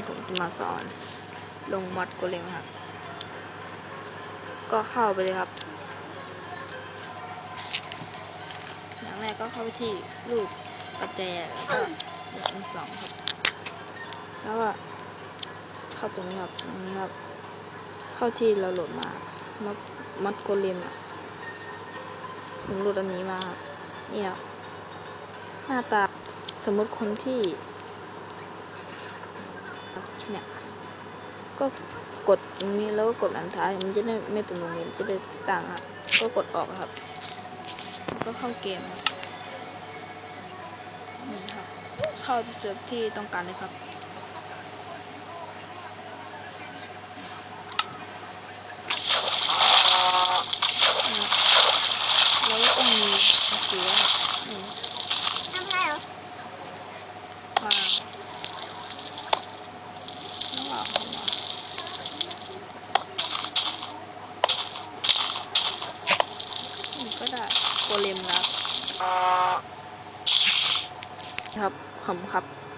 นี้ผมจะมาสอน ลงมอดโกเลมครับ ก็เข้าไปเลยครับอย่างแรกก็เข้าไปที่รูปปัจจัยแล้วก็หนึ่งสองครับ แล้วก็เข้าตรงนี้ครับตรงนี้ครับ เข้าที่เราโหลดมามอดมอดโกเลมอะผมโหลดอันนี้มาครับเนี่ยหน้าตาสมมติคนที่ เนี่ยก็กดตรงนี้แล้วก็กดอันท้ายมันจะได้ไม่เป็นวงเล็บจะได้ต่างครับก็กดออกครับแล้วก็เข้าเกมครับนี่ครับ เข้าเซิร์ฟที่ต้องการเลยครับแล้วก็ต้องมีหนังสือครับนี่ทำไรเหรอวางแล้ว ก็ได้โกเลมแล้วครับขอบคุณครับ